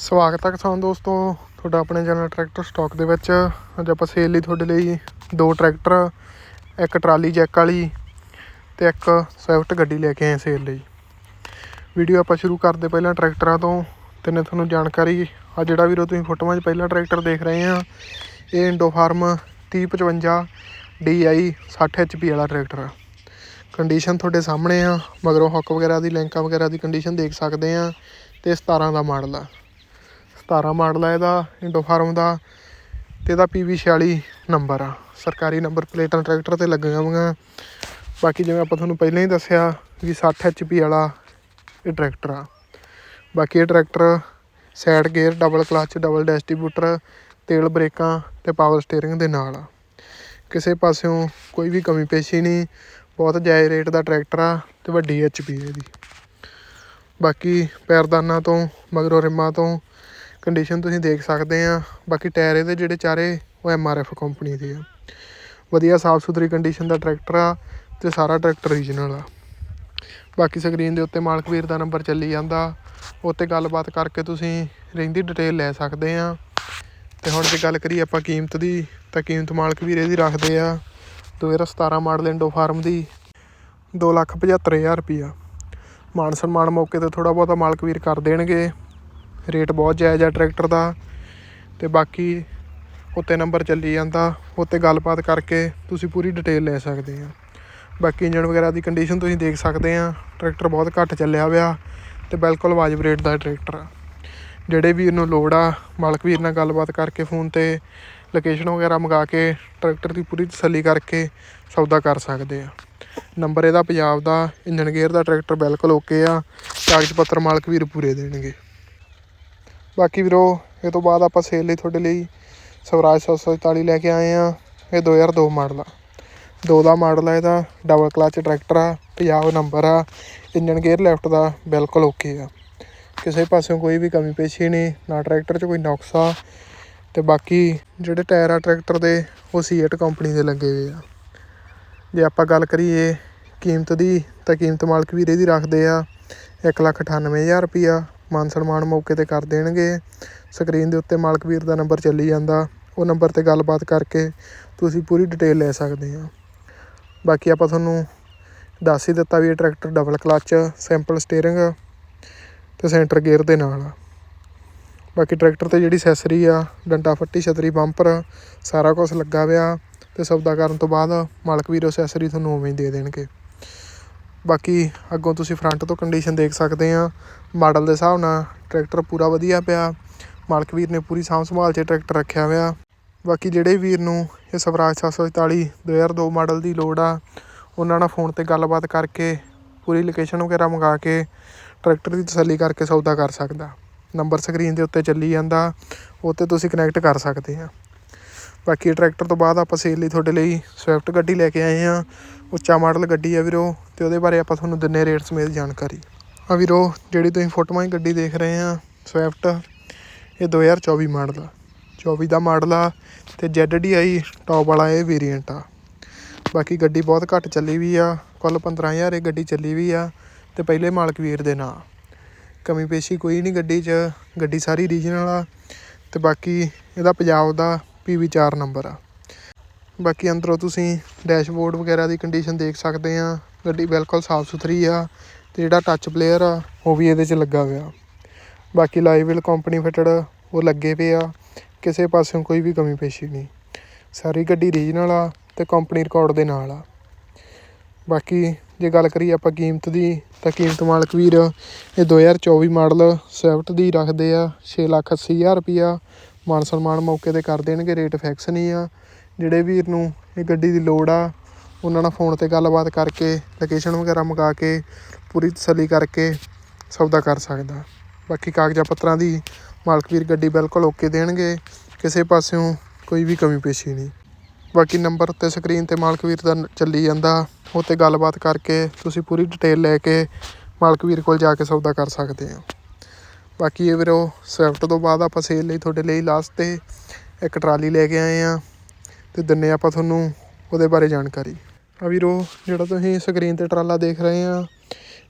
ਸਵਾਗਤ ਹੈ ਕਿਸਾਨ ਦੋਸਤੋ। ਤੁਹਾਡਾ ਆਪਣੇ ਚੈਨਲ ਟਰੈਕਟਰ ਸਟਾਕ ਦੇ ਵਿੱਚ। ਅੱਜ ਆਪਾਂ ਸੇਲ ਲਈ ਤੁਹਾਡੇ ਲਈ ਦੋ ਟਰੈਕਟਰ, ਇੱਕ ਟਰਾਲੀ ਜੈਕ ਵਾਲੀ ਤੇ ਇੱਕ ਸਵਿਫਟ ਗੱਡੀ ਲੈ ਕੇ ਆਏ ਸੇਲ ਲਈ। ਵੀਡੀਓ ਆਪਾਂ ਸ਼ੁਰੂ ਕਰਦੇ ਪਹਿਲਾਂ ਟਰੈਕਟਰਾਂ ਤੋਂ। ਤੇ ਨੇ ਤੁਹਾਨੂੰ ਜਾਣਕਾਰੀ ਆ ਜਿਹੜਾ ਵੀਰੋ ਤੁਸੀਂ ਫੋਟੋਆਂ 'ਚ ਪਹਿਲਾ ਟਰੈਕਟਰ ਦੇਖ ਰਹੇ ਆ ਇਹ ਇੰਡੋ ਫਾਰਮ 3055 DI 60 HP ਵਾਲਾ ਟਰੈਕਟਰ ਆ। ਕੰਡੀਸ਼ਨ ਤੁਹਾਡੇ ਸਾਹਮਣੇ ਆ, ਮਗਰੋਂ ਹੱਕ ਵਗੈਰਾ ਦੀ ਲੈਂਕਾਂ ਵਗੈਰਾ ਦੀ ਕੰਡੀਸ਼ਨ ਦੇਖ ਸਕਦੇ ਆ ਤੇ 17 ਦਾ ਮਾਡਲ ਆ। 17 ਮਾਡਲ ਆ ਇਹਦਾ ਇੰਡੋ ਫਾਰਮ ਦਾ ਤੇ ਇਹਦਾ PV 46 ਨੰਬਰ ਆ। ਸਰਕਾਰੀ ਨੰਬਰ ਪਲੇਟਾਂ ਟਰੈਕਟਰ ਤੇ ਲੱਗੀਆਂ ਹੋਈਆਂ। ਬਾਕੀ ਜਿਵੇਂ ਆਪਾਂ ਤੁਹਾਨੂੰ ਪਹਿਲਾਂ ਹੀ ਦੱਸਿਆ ਵੀ 60 HP ਵਾਲਾ ਇਹ ਟਰੈਕਟਰ ਆ। ਬਾਕੀ ਇਹ tractor side gear double clutch double distributor ਤੇਲ ਬ੍ਰੇਕਾਂ ਤੇ ਪਾਵਰ ਸਟੀਅਰਿੰਗ ਦੇ ਨਾਲ ਆ। ਕਿਸੇ ਪਾਸਿਓਂ ਕੋਈ ਵੀ ਕਮੀ ਪੇਸ਼ੀ ਨਹੀਂ, ਬਹੁਤ ਜਾਇਜ਼ ਰੇਟ ਦਾ ਟਰੈਕਟਰ ਆ ਤੇ ਵੱਡੀ HP ਇਹਦੀ। ਬਾਕੀ ਪੈਰਦਾਨਾਂ ਤੋਂ, ਮਗਰੋਂ ਰਿਮਾਂ ਤੋਂ ਕੰਡੀਸ਼ਨ ਤੁਸੀਂ ਦੇਖ ਸਕਦੇ ਆ। ਬਾਕੀ ਟਾਇਰ ਇਹਦੇ ਜਿਹੜੇ ਚਾਰੇ, ਉਹ ਐਮਆਰਐਫ ਕੰਪਨੀ ਦੇ ਆ। ਵਧੀਆ ਸਾਫ਼ ਸੁਥਰੀ ਕੰਡੀਸ਼ਨ ਦਾ ਟਰੈਕਟਰ ਆ ਤੇ ਸਾਰਾ ਟਰੈਕਟਰ ਰੀਜਨਲ ਆ। ਬਾਕੀ ਸਕਰੀਨ ਦੇ ਉੱਤੇ ਮਾਲਕ ਵੀਰ ਦਾ ਨੰਬਰ ਚੱਲੀ ਜਾਂਦਾ। ਉੱਤੇ ਗੱਲਬਾਤ ਕਰਕੇ ਤੁਸੀਂ ਰਹਿੰਦੀ ਡਿਟੇਲ ਲੈ ਸਕਦੇ ਆ। ਤੇ ਹੁਣ ਜੇ ਗੱਲ ਕਰੀਏ ਆਪਾਂ ਕੀਮਤ ਦੀ, ਤਾਂ ਕੀਮਤ ਮਾਲਕ ਵੀਰ ਇਹਦੀ ਰੱਖਦੇ ਆ। 2017 ਮਾਡਲ ਇੰਡੋ ਫਾਰਮ ਦੀ 275000 ਰੁਪਿਆ ਮਾਨ ਸਨਮਾਨ ਮੌਕੇ ਤੇ ਥੋੜਾ ਬਹੁਤਾ ਮਾਲਕ ਵੀਰ ਕਰ ਦੇਣਗੇ। ਰੇਟ ਬਹੁਤ ਜਾਇਜ਼ ਆ ਟਰੈਕਟਰ ਦਾ ਤੇ ਬਾਕੀ ਉੱਤੇ ਨੰਬਰ ਚੱਲੀ ਜਾਂਦਾ, ਉੱਤੇ ਗੱਲਬਾਤ ਕਰਕੇ ਤੁਸੀਂ ਪੂਰੀ ਡਿਟੇਲ ਲੈ ਸਕਦੇ ਆ। ਬਾਕੀ ਇੰਜਨ ਵਗੈਰਾ ਦੀ ਕੰਡੀਸ਼ਨ ਤੁਸੀਂ ਦੇਖ ਸਕਦੇ ਆ, ਟਰੈਕਟਰ ਬਹੁਤ ਘੱਟ ਚੱਲਿਆ ਹੋਇਆ ਤੇ ਬਿਲਕੁਲ ਵਾਜਬ ਰੇਟ ਦਾ ਟਰੈਕਟਰ ਆ। ਜਿਹੜੇ ਵੀ ਇਹਨੂੰ ਲੋੜ ਆ, ਮਾਲਕ ਵੀਰ ਨਾਲ ਗੱਲਬਾਤ ਕਰਕੇ ਫੋਨ ਤੇ ਲੋਕੇਸ਼ਨ ਵਗੈਰਾ ਮੰਗਾ ਕੇ ਟਰੈਕਟਰ ਦੀ ਪੂਰੀ ਤਸੱਲੀ ਕਰਕੇ ਸੌਦਾ ਕਰ ਸਕਦੇ ਆ। ਨੰਬਰ ਇਹਦਾ ਪੰਜਾਬ ਦਾ ਇੰਜਨ ਗੇਅਰ ਦਾ ਟਰੈਕਟਰ ਬਿਲਕੁਲ ਓਕੇ ਆ, ਕਾਗਜ਼ ਪੱਤਰ ਮਾਲਕ ਵੀਰ ਪੂਰੇ ਦੇਣਗੇ। ਬਾਕੀ ਵੀਰੋ, ਇਹ ਤੋਂ ਬਾਅਦ ਆਪਾਂ ਸੇਲ ਲਈ ਤੁਹਾਡੇ ਲਈ ਸਵਰਾਜ 744 ਲੈ ਕੇ ਆਏ ਆ ਇਹ 2002 ਮਾਡਲ ਆ। ਦੋ ਦਾ ਮਾਡਲ ਆ ਇਹਦਾ ਡਬਲ ਕਲਚ ਟਰੈਕਟਰ ਆ ਪੰਜਾਬ ਨੰਬਰ ਆ ਇੰਜਨ ਗੇਅਰ ਲੈਫਟ ਦਾ, ਬਿਲਕੁਲ ਓਕੇ ਆ। ਕਿਸੇ ਪਾਸਿਓਂ ਕੋਈ ਵੀ ਕਮੀ ਪੇਸ਼ੀ ਨਹੀਂ, ਨਾ ਟਰੈਕਟਰ 'ਚ ਕੋਈ ਨੁਕਸ ਆ। ਤੇ ਬਾਕੀ ਜਿਹੜੇ ਟਾਇਰ ਆ ਟਰੈਕਟਰ ਦੇ, ਉਹ ਸੀਏਟ ਕੰਪਨੀ ਦੇ ਲੱਗੇ ਹੋਏ ਆ। ਜੇ ਆਪਾਂ ਗੱਲ ਕਰੀਏ ਕੀਮਤ ਦੀ, ਤਾਂ ਕੀਮਤ ਮਾਲਕ ਵੀਰ ਇਹਦੀ ਰੱਖਦੇ ਆ 198000 ਰੁਪਿਆ ਮਾਨ ਸਨਮਾਨ ਮੌਕੇ ਤੇ ਕਰ ਦੇਣਗੇ। ਸਕਰੀਨ ਦੇ ਉੱਤੇ ਮਾਲਕ ਵੀਰ ਦਾ ਨੰਬਰ ਚੱਲੀ ਜਾਂਦਾ। ਉਹ ਨੰਬਰ ਤੇ ਗੱਲਬਾਤ ਕਰਕੇ ਤੁਸੀਂ ਪੂਰੀ ਡਿਟੇਲ ਲੈ ਸਕਦੇ ਆ ਬਾਕੀ ਆਪਾਂ ਤੁਹਾਨੂੰ ਦੱਸ ਹੀ ਦਿੱਤਾ ਵੀ ਇਹ tractor double clutch simple steering ਤੇ ਸੈਂਟਰ ਗੇਅਰ ਦੇ ਨਾਲ। ਆ ਬਾਕੀ ਟਰੈਕਟਰ ਤੇ ਜਿਹੜੀ ਅਸੈਸਰੀ ਆ, ਡੰਡਾ ਫੱਟੀ, ਛਤਰੀ ਬੰਪਰ ਸਾਰਾ ਕੁਝ ਲੱਗਾ ਹੋਇਆ ਤੇ ਸੌਦਾ ਕਰਨ ਤੋਂ ਬਾਅਦ ਮਾਲਕ ਵੀਰ ਅਸੈਸਰੀ ਤੁਹਾਨੂੰ ਉਵੇਂ ਹੀ ਦੇ ਦੇਣਗੇ। ਬਾਕੀ ਅੱਗੋਂ ਤੁਸੀਂ ਫਰੰਟ ਤੋਂ ਕੰਡੀਸ਼ਨ ਦੇਖ ਸਕਦੇ ਆ ਮਾਡਲ ਦੇ ਹਿਸਾਬ ਨਾਲ ਟਰੈਕਟਰ ਪੂਰਾ ਵਧੀਆ ਪਿਆ। ਮਾਲਕ ਵੀਰ ਨੇ ਪੂਰੀ ਸਾਂਭ ਸੰਭਾਲ 'ਚ ਟਰੈਕਟਰ ਰੱਖਿਆ ਹੋਇਆ। ਬਾਕੀ ਜਿਹੜੇ ਵੀਰ ਨੂੰ ਇਹ ਸਵਰਾਜ 744 2002 ਮਾਡਲ ਦੀ ਲੋੜ ਆ, ਉਹਨਾਂ ਨਾਲ ਫੋਨ ਤੇ ਗੱਲਬਾਤ ਕਰਕੇ, ਪੂਰੀ ਲੋਕੇਸ਼ਨ ਵਗੈਰਾ ਮੰਗਾ ਕੇ ਟਰੈਕਟਰ ਦੀ ਤਸੱਲੀ ਕਰਕੇ ਸੌਦਾ ਕਰ ਸਕਦਾ। ਨੰਬਰ ਸਕਰੀਨ ਦੇ ਉੱਤੇ ਚੱਲੀ ਜਾਂਦਾ ਉਹ 'ਤੇ ਤੁਸੀਂ ਕਨੈਕਟ ਕਰ ਸਕਦੇ ਆ ਬਾਕੀ ਟਰੈਕਟਰ ਤੋਂ ਬਾਅਦ ਆਪਾਂ ਸੇਲ ਲਈ ਤੁਹਾਡੇ ਲਈ ਸਵਿਫਟ ਗੱਡੀ ਲੈ ਕੇ ਆਏ ਆ ਉੱਚਾ ਮਾਡਲ ਗੱਡੀ ਆ ਵੀਰੋ ਤੇ ਉਹਦੇ ਬਾਰੇ ਆਪਾਂ ਤੁਹਾਨੂੰ ਦਿੰਨੇ ਰੇਟ ਸਮੇਤ ਜਾਣਕਾਰੀ। ਆ ਵੀਰੋ, ਜਿਹੜੀ ਤੁਸੀਂ ਫੋਟੋਆਂ 'ਚ ਗੱਡੀ ਦੇਖ ਰਹੇ ਆ ਸਵਿਫਟ ਇਹ 2024 ਮਾਡਲ ਆ। 24 ਦਾ ਮਾਡਲ ਆ ਤੇ ZDI ਟੌਪ ਵਾਲਾ ਇਹ ਵੇਰੀਐਂਟ ਆ। ਬਾਕੀ ਗੱਡੀ ਬਹੁਤ ਘੱਟ ਚੱਲੀ ਵੀ ਆ, ਕੁੱਲ 15000 ਇਹ ਗੱਡੀ ਚੱਲੀ ਵੀ ਆ ਤੇ ਪਹਿਲੇ ਮਾਲਕ ਵੀਰ ਦੇ ਨਾਂ। ਕਮੀ ਪੇਸ਼ੀ ਕੋਈ ਨਹੀਂ ਗੱਡੀ 'ਚ, ਗੱਡੀ ਸਾਰੀ ਰੀਜਨਲ ਆ ਤੇ ਬਾਕੀ ਇਹਦਾ ਪੰਜਾਬ ਦਾ PV 4 ਨੰਬਰ ਆ। ਬਾਕੀ ਅੰਦਰੋਂ ਤੁਸੀਂ ਡੈਸ਼ਬੋਰਡ ਵਗੈਰਾ ਦੀ ਕੰਡੀਸ਼ਨ ਦੇਖ ਸਕਦੇ ਆ। ਗੱਡੀ ਬਿਲਕੁਲ ਸਾਫ਼ ਸੁਥਰੀ ਆ ਤੇ ਜਿਹੜਾ ਟੱਚ ਪਲੇਅਰ ਆ, ਉਹ ਵੀ ਇਹਦੇ 'ਚ ਲੱਗਾ ਹੋਇਆ। ਬਾਕੀ ਲਾਈਵਲ ਕੰਪਨੀ ਫਿਟਡ ਉਹ ਲੱਗੇ ਪਏ ਆ, ਕਿਸੇ ਪਾਸਿਓਂ ਕੋਈ ਵੀ ਕਮੀ ਪੇਸ਼ੀ ਨਹੀਂ। ਸਾਰੀ ਗੱਡੀ ਰੀਜਨਲ ਆ ਤੇ ਕੰਪਨੀ ਰਿਕਾਰਡ ਦੇ ਨਾਲ ਆ। ਬਾਕੀ ਜੇ ਗੱਲ ਕਰੀਏ ਆਪਾਂ ਕੀਮਤ ਦੀ, ਤਾਂ ਕੀਮਤ ਮਾਲਕ ਵੀਰ ਇਹ 2024 ਮਾਡਲ ਸਵਿਫਟ ਦੀ ਰੱਖਦੇ ਆ 680000 ਰੁਪਿਆ ਮਾਨ ਸਨਮਾਨ ਮੌਕੇ ਤੇ ਕਰ ਦੇਣਗੇ, ਰੇਟ ਫਿਕਸ ਨਹੀਂ ਆ। ਜਿਹੜੇ ਵੀਰ ਨੂੰ ਇਹ ਗੱਡੀ ਦੀ ਲੋੜ ਆ ਉਹਨਾਂ ਨਾਲ ਫੋਨ ਤੇ ਗੱਲਬਾਤ ਕਰਕੇ ਲੋਕੇਸ਼ਨ ਵਗੈਰਾ ਮੰਗਾ ਕੇ, ਪੂਰੀ ਤਸੱਲੀ ਕਰਕੇ ਸੌਦਾ ਕਰ ਸਕਦਾ। ਬਾਕੀ ਕਾਗਜ਼ਾਂ ਪੱਤਰਾਂ ਦੀ ਮਾਲਕ ਵੀਰ ਗੱਡੀ ਬਿਲਕੁਲ ਓਕੇ ਦੇਣਗੇ, ਕਿਸੇ ਪਾਸਿਓਂ ਕੋਈ ਵੀ ਕਮੀ ਪੇਸ਼ੀ ਨਹੀਂ। ਬਾਕੀ ਨੰਬਰ ਉੱਤੇ ਸਕਰੀਨ ਤੇ ਮਾਲਕ ਵੀਰ ਦਾ ਚੱਲੀ ਜਾਂਦਾ, ਉਹ 'ਤੇ ਗੱਲਬਾਤ ਕਰਕੇ ਤੁਸੀਂ ਪੂਰੀ ਡਿਟੇਲ ਲੈ ਕੇ ਮਾਲਕ ਵੀਰ ਕੋਲ ਜਾ ਕੇ ਸੌਦਾ ਕਰ ਸਕਦੇ ਆ ਬਾਕੀ ਇਹ ਵੀਰੋ, ਸਵਿਫਟ ਤੋਂ ਬਾਅਦ ਆਪਾਂ ਸੇਲ ਲਈ ਤੁਹਾਡੇ ਲਈ ਲਾਸਟ ਤੇ ਇੱਕ ਟਰਾਲੀ ਲੈ ਕੇ ਆਏ ਆ ਤੇ ਦਿੰਨੇ ਆਪਾਂ ਤੁਹਾਨੂੰ ਉਹਦੇ ਬਾਰੇ ਜਾਣਕਾਰੀ। ਆ ਵੀਰੋ, ਜਿਹੜਾ ਤੁਸੀਂ ਸਕਰੀਨ ਤੇ ਟਰਾਲਾ ਦੇਖ ਰਹੇ ਆ,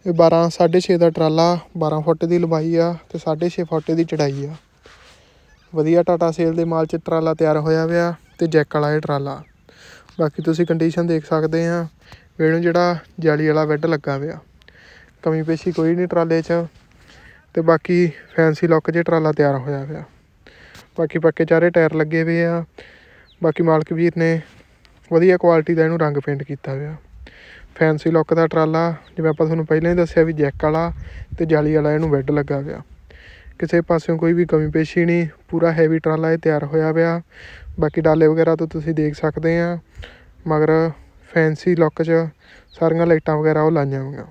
ਇਹ 12 6.5 ਦਾ ਟਰਾਲਾ 12 ਫੁੱਟ ਦੀ ਲੰਬਾਈ ਆ ਤੇ 6.5 ਫੁੱਟ ਦੀ ਚੜਾਈ ਆ। ਵਧੀਆ ਟਾਟਾ ਸੇਲ ਦੇ ਮਾਲ 'ਚ ਟਰਾਲਾ ਤਿਆਰ ਹੋਇਆ ਹੋਇਆ ਤੇ ਜੈਕ ਵਾਲਾ ਇਹ ਟਰਾਲਾ। ਬਾਕੀ ਤੁਸੀਂ ਕੰਡੀਸ਼ਨ ਦੇਖ ਸਕਦੇ ਆ ਇਹਨੂੰ ਜਿਹੜਾ ਜਾਲੀ ਵਾਲਾ ਬੈੱਡ ਲੱਗਾ ਹੋਇਆ ਕਮੀ ਪੇਸ਼ੀ ਕੋਈ ਨਹੀਂ ਟਰਾਲੇ 'ਚ ਤੇ ਬਾਕੀ ਫੈਂਸੀ ਲੁੱਕ 'ਚ ਟਰਾਲਾ ਤਿਆਰ ਹੋਇਆ ਹੋਇਆ ਬਾਕੀ ਪੱਕੇ ਚਾਰੇ ਟਾਇਰ ਲੱਗੇ ਹੋਏ ਆ। ਬਾਕੀ ਮਾਲਕ ਵੀਰ ਨੇ ਵਧੀਆ ਕੁਆਲਿਟੀ ਦਾ ਇਹਨੂੰ ਰੰਗ ਪੇਂਟ ਕੀਤਾ ਹੋਇਆ। ਫੈਂਸੀ ਲੁੱਕ ਦਾ ਟਰਾਲਾ, ਜਿਵੇਂ ਆਪਾਂ ਤੁਹਾਨੂੰ ਪਹਿਲਾਂ ਹੀ ਦੱਸਿਆ ਵੀ ਜੈਕ ਵਾਲਾ ਅਤੇ ਜਾਲੀ ਵਾਲਾ ਇਹਨੂੰ ਬੈੱਡ ਲੱਗਾ ਹੋਇਆ। ਕਿਸੇ ਪਾਸਿਓਂ ਕੋਈ ਵੀ ਕਮੀ ਪੇਸ਼ੀ ਨਹੀਂ, ਪੂਰਾ ਹੈਵੀ ਟਰਾਲਾ ਇਹ ਤਿਆਰ ਹੋਇਆ ਪਿਆ। ਬਾਕੀ ਡਾਲੇ ਵਗੈਰਾ ਤੋਂ ਤੁਸੀਂ ਦੇਖ ਸਕਦੇ ਆ, ਮਗਰ ਫੈਂਸੀ ਲੁੱਕ 'ਚ ਸਾਰੀਆਂ ਲਾਈਟਾਂ ਵਗੈਰਾ ਉਹ ਲਾਈਆਂ ਹੋਈਆਂ।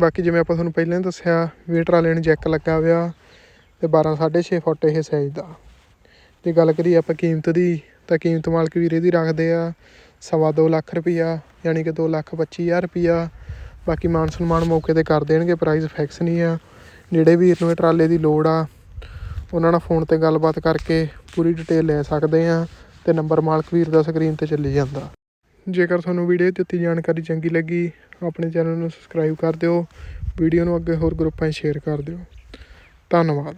ਬਾਕੀ ਜਿਵੇਂ ਆਪਾਂ ਤੁਹਾਨੂੰ ਪਹਿਲਾਂ ਹੀ ਦੱਸਿਆ ਵੀ ਇਹ ਟਰਾਲੇ ਨੂੰ ਜੈਕ ਲੱਗਾ ਹੋਇਆ ਤੇ 12 6.5 ਫੁੱਟ ਇਹ ਸਾਈਜ਼ ਦਾ। ਜੇ ਗੱਲ ਕਰੀਏ ਆਪਾਂ ਕੀਮਤ ਦੀ ਤਾਂ ਕੀਮਤ ਮਾਲਕ ਵੀਰ ਇਹਦੀ ਰੱਖਦੇ ਆ, ਸਵਾ ਦੋ ਲੱਖ ਰੁਪਈਆ, ਯਾਨੀ ਕਿ ਦੋ ਲੱਖ ਪੱਚੀ ਹਜ਼ਾਰ ਰੁਪਈਆ। ਬਾਕੀ ਮਾਨ ਸਨਮਾਨ ਮੌਕੇ ਤੇ ਕਰ ਦੇਣਗੇ ਪ੍ਰਾਈਸ ਫਿਕਸ ਨਹੀਂ ਆ। ਜਿਹੜੇ ਵੀਰ ਨੂੰ ਇਹ ਟਰਾਲੇ ਦੀ ਲੋੜ ਆ। ਉਹਨਾਂ ਨਾਲ ਫੋਨ ਤੇ ਗੱਲਬਾਤ ਕਰਕੇ ਪੂਰੀ ਡਿਟੇਲ ਲੈ ਸਕਦੇ ਆ ਤੇ ਨੰਬਰ ਮਾਲਕ ਵੀਰ ਦਾ ਸਕਰੀਨ ਤੇ ਚੱਲੀ ਜਾਂਦਾ। ਜੇਕਰ ਤੁਹਾਨੂੰ ਵੀਡੀਓ 'ਚ ਦਿੱਤੀ ਜਾਣਕਾਰੀ ਚੰਗੀ ਲੱਗੀ, ਆਪਣੇ ਚੈਨਲ ਨੂੰ ਸਬਸਕ੍ਰਾਈਬ ਕਰ ਦਿਓ। ਵੀਡੀਓ ਨੂੰ ਅੱਗੇ ਹੋਰ ਗਰੁੱਪਾਂ 'ਚ ਸ਼ੇਅਰ ਕਰ ਦਿਓ। ਧੰਨਵਾਦ।